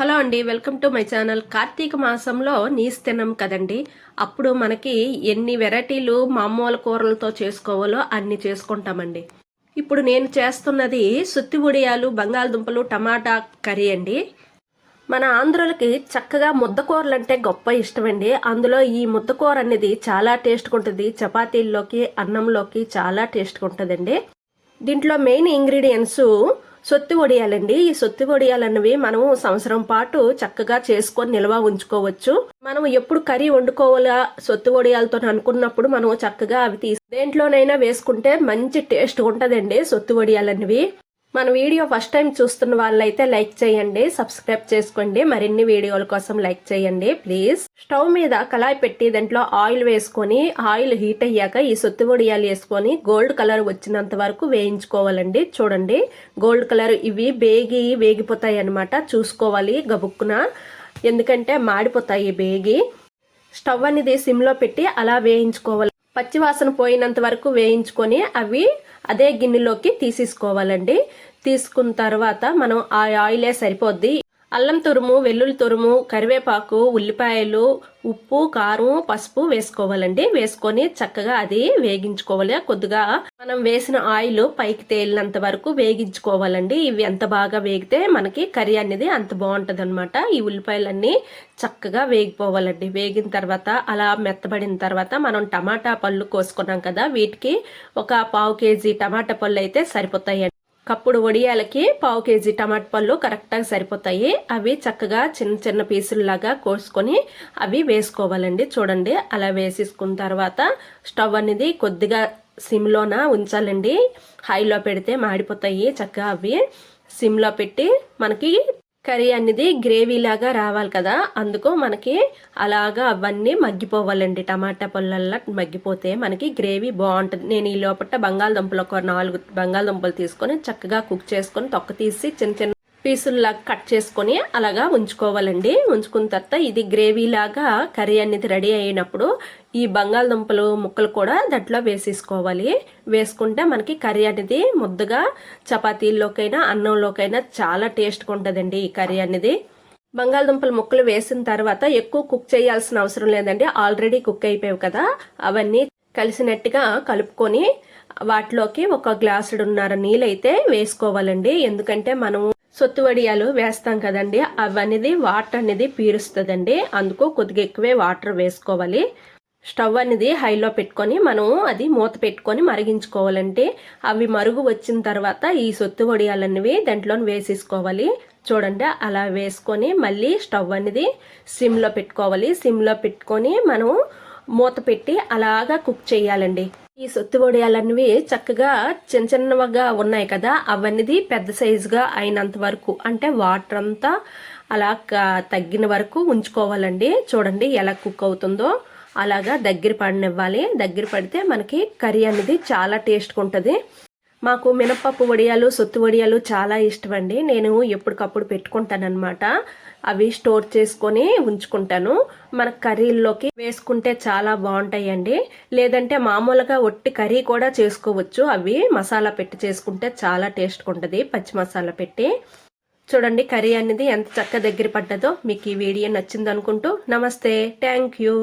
Hello అండి welcome to my channel. Kartika మాసంలో నీస్ తినం కదండి. అప్పుడు మనకి ఎన్ని వెరైటీలు మామూలు కూరలతో చేసుకోవాలో అన్ని చేసుకుంటామండి. ఇప్పుడు నేను చేస్తున్నది సుత్తి ఉడియాలు బంగాళదుంపలు టమాటా కర్రీ అండి. మన ఆంధ్రులకి చక్కగా ముద్దకూరలు అంటే గొప్ప ఇష్టమండి. అందులో ఈ ముద్దకూర అనేది చాలా టేస్ట్గా ఉంటుంది చపాతీల్లోకి అన్నంలోకి చాలా టేస్ట్గా ఉంటుందండి దీంట్లో మెయిన్ ఇంగ్రీడియంట్స్ సొత్తి వడియాలండి ఈ సొత్తి వడియాలన్నవి మనం సంవత్సరం పాటు చక్కగా చేసుకొని నిల్వ ఉంచుకోవచ్చు. మనం ఎప్పుడు కర్రీ వండుకోవాలా సొత్తి వడియాలతో అనుకున్నప్పుడు మనం చక్కగా అవి తీసి దేంట్లోనైనా వేసుకుంటే మంచి టేస్ట్ ఉంటదండి సొత్తి వడియాలన్నవి మన వీడియో ఫస్ట్ టైం చూస్తున్న వాళ్ళైతే లైక్ చేయండి సబ్స్క్రైబ్ చేసుకోండి. మరిన్ని వీడియోల కోసం లైక్ చేయండి ప్లీజ్. స్టవ్ మీద కళాయి పెట్టి దాంట్లో ఆయిల్ వేసుకొని ఆయిల్ హీట్ అయ్యాక ఈ సొత్తి వడియాలు వేసుకొని గోల్డ్ కలర్ వచ్చినంత వరకు వేయించుకోవాలండి. చూడండి గోల్డ్ కలర్ ఇవి వేగి వేగిపోతాయి అనమాట చూసుకోవాలి గబుక్కున. ఎందుకంటే మాడిపోతాయి బేగి. స్టవ్ అనేది సిమ్లో పెట్టి అలా వేయించుకోవాలి. పచ్చివాసన పోయినంత వరకు వేయించుకొని అవి అదే గిన్నెలోకి తీసేసుకోవాలండి. తీసుకున్న తర్వాత మనం ఆ ఆయిలే సరిపోద్ది. అల్లం తురుము వెల్లుల్లి తురుము కరివేపాకు ఉల్లిపాయలు ఉప్పు కారం పసుపు వేసుకోవాలండి. వేసుకొని చక్కగా అది వేగించుకోవాలి. కొద్దిగా మనం వేసిన ఆయిల్ పైకి తేలినంత వరకు వేగించుకోవాలండి. ఇవి ఎంత బాగా వేగితే మనకి కర్రీ అనేది అంత బాగుంటుంది అనమాట ఈ ఉల్లిపాయలన్నీ చక్కగా వేగిపోవాలండి. వేగిన తర్వాత అలా మెత్తబడిన తర్వాత మనం టమాటా పళ్ళు కోసుకున్నాం కదా వీటికి ఒక పావు కేజీ టమాటా పళ్ళు అయితే సరిపోతాయి కప్పుడు వడియాలకి పావు కేజీ టమాటా పళ్ళు కరెక్ట్గా సరిపోతాయి. అవి చక్కగా చిన్న చిన్న పీసుల్లాగా కోసుకొని అవి వేసుకోవాలండి. చూడండి అలా వేసేసుకున్న తర్వాత స్టవ్ అనేది కొద్దిగా సిమ్లోన ఉంచాలండి. హైలో పెడితే మాడిపోతాయి. చక్కగా అవి సిమ్లో పెట్టి మనకి కర్రీ అనేది గ్రేవీ లాగా రావాలి కదా. అందుకు మనకి అలాగా అవన్నీ మగ్గిపోవాలండి. టమాటా పొల్లల్లా మగ్గిపోతే మనకి గ్రేవీ బాగుంటుంది. నేను ఈ లోపల బంగాళదుంపలు ఒక నాలుగు బంగాళదుంపలు తీసుకొని చక్కగా కుక్ చేసుకొని తొక్క తీసి చిన్న చిన్న పీసుల్లా కట్ చేసుకొని అలాగా ఉంచుకోవాలండి. ఉంచుకున్న తర్వాత ఇది గ్రేవీ లాగా కర్రీ అనేది రెడీ అయినప్పుడు ఈ బంగాళదుంపలు ముక్కలు కూడా దాంట్లో వేసేసుకోవాలి. వేసుకుంటే మనకి కర్రీ అనేది ముద్దగా చపాతీల్లోకైనా అన్నంలోకైనా చాలా టేస్ట్గా ఉంటుందండి ఈ కర్రీ అనేది. బంగాళదుంపల ముక్కలు వేసిన తర్వాత ఎక్కువ కుక్ చేయాల్సిన అవసరం లేదండి. ఆల్రెడీ కుక్ అయిపోయావు కదా. అవన్నీ కలిసినట్టుగా కలుపుకొని వాటిలోకి ఒక గ్లాసుడున్నర నీళ్ళైతే వేసుకోవాలండి. ఎందుకంటే మనం సొత్తు వడియాలు వేస్తాం కదండి. అవనేది వాటర్ అనేది పీరుస్తుందండి. అందుకు కొద్దిగా ఎక్కువే వాటర్ వేసుకోవాలి. స్టవ్ అనేది హైలో పెట్టుకొని మనం అది మూత పెట్టుకొని మరిగించుకోవాలంటే అవి మరుగు వచ్చిన తర్వాత ఈ సొత్తు వడియాలన్నవి దాంట్లో వేసేసుకోవాలి. చూడండి అలా వేసుకొని మళ్ళీ స్టవ్ అనేది సిమ్లో పెట్టుకోవాలి. సిమ్లో పెట్టుకొని మనం మూత పెట్టి అలాగా కుక్ చేయాలండి. ఈ సొత్తు వడియాలన్నవి చక్కగా చిన్న చిన్నగా ఉన్నాయి కదా అవన్నీ పెద్ద సైజుగా అయినంత వరకు. అంటే వాటర్ అంతా అలా తగ్గిన వరకు ఉంచుకోవాలండి. చూడండి ఎలా కుక్ అవుతుందో. అలాగా దగ్గర పడినివ్వాలి. దగ్గర పడితే మనకి కర్రీ అనేది చాలా టేస్ట్గా ఉంటుంది. మాకు మినపప్పు వడియాలు సొత్తు వడియాలు చాలా ఇష్టం అండి నేను ఎప్పటికప్పుడు పెట్టుకుంటానమాట అవి స్టోర్ చేసుకొని ఉంచుకుంటాను. మన కర్రీల్లోకి వేసుకుంటే చాలా బాగుంటాయండి. లేదంటే మామూలుగా ఒట్టి కర్రీ కూడా చేసుకోవచ్చు. అవి మసాలా పెట్టి చేసుకుంటే చాలా టేస్ట్గా ఉంటుంది పచ్చి మసాలా పెట్టి. చూడండి కర్రీ అనేది ఎంత చక్క దగ్గర పడ్డదో. మీకు ఈ వీడియో నచ్చిందనుకుంటూ నమస్తే. Thank you.